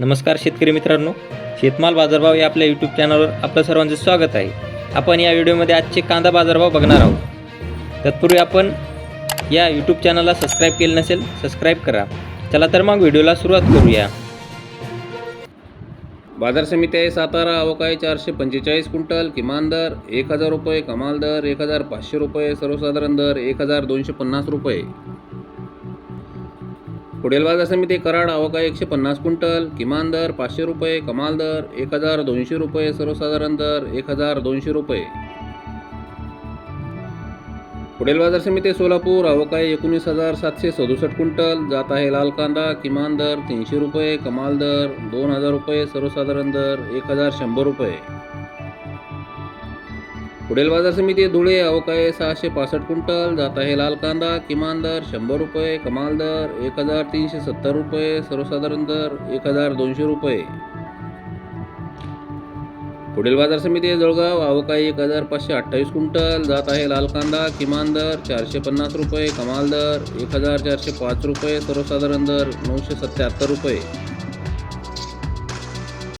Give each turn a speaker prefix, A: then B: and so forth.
A: नमस्कार शेतकरी मित्रांनो शेतमाल बाजारभाव या आपल्या यूट्यूब चॅनलवर आपलं सर्वांचं स्वागत आहे. आपण या व्हिडिओमध्ये आजचे कांदा बाजारभाव बघणार आहोत. तत्पूर्वी आपण या यूट्यूब चॅनलला सबस्क्राईब केलं नसेल सबस्क्राईब करा. चला तर मग व्हिडिओला सुरुवात करूया.
B: बाजार समिती आहे सातारा अवकाळी चारशे पंचेचाळीस क्विंटल किमान दर एक हजार रुपये कमाल दर एक हजार पाचशे रुपये सर्वसाधारण दर एक हजार दोनशे पन्नास रुपये. पुढील बाजार समिती कराड अवकाळी एकशे पन्नास क्विंटल किमान दर पाचशे रुपये कमाल दर एक हजार दोनशे रुपये सर्वसाधारण दर एक हजार दोनशे रुपये. पुढील बाजार समिती सोलापूर अवकाळी एकोणीस हजार सातशे सदुसष्ट क्विंटल जात आहे लाल कांदा किमान दर तीनशे रुपये कमाल दर दोन हजार रुपये सर्वसाधारण दर एक हजार शंभर रुपये. पुढील बाजार समिती धुळे अवकाळी सहाशे पासष्ट क्विंटल जात आहे लाल कांदा किमान दर शंभर रुपये कमाल दर एक हजार तीनशे सत्तर रुपये सर्वसाधारण दर एक हजार दोनशे रुपये. पुढील बाजार समिती जळगाव अवकाळी एक हजार पाचशे अठ्ठावीस क्विंटल जात आहे लाल कांदा किमान दर चारशे पन्नास रुपये कमाल दर एक हजार चारशे पाच रुपये सर्वसाधारण दर नऊशे सत्याहत्तर रुपये.